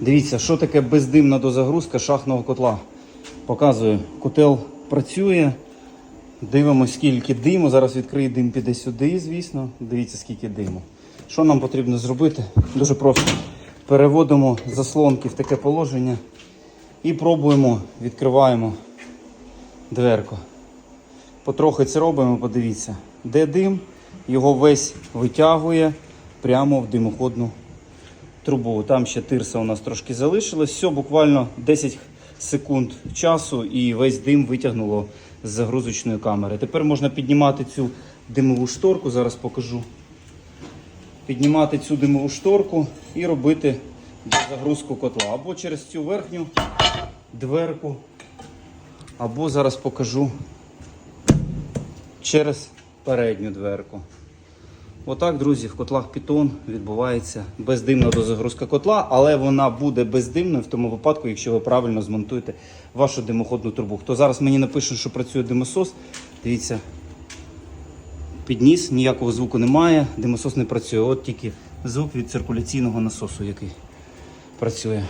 Дивіться, що таке бездимна дозагрузка шахтного котла. Показую, котел працює. Дивимося, скільки диму. Зараз відкриє дим, піде сюди, звісно. Дивіться, скільки диму. Що нам потрібно зробити? Дуже просто. Переводимо заслонки в таке положення і пробуємо, відкриваємо дверку. Потрохи це робимо, подивіться. Де дим, його весь витягує прямо в димоходну трубу. Там ще тирса у нас трошки залишилось. Все, буквально 10 секунд часу і весь дим витягнуло з загрузочної камери. Тепер можна піднімати цю димову шторку, зараз покажу. Піднімати цю димову шторку і робити загрузку котла. Або через цю верхню дверку, або зараз покажу через передню дверку. Отак, друзі, в котлах Python відбувається бездимна дозагрузка котла, але вона буде бездимною в тому випадку, якщо ви правильно змонтуєте вашу димоходну трубу. Хто зараз мені напише, що працює димосос, дивіться, підніс, ніякого звуку немає, димосос не працює. От тільки звук від циркуляційного насосу, який працює.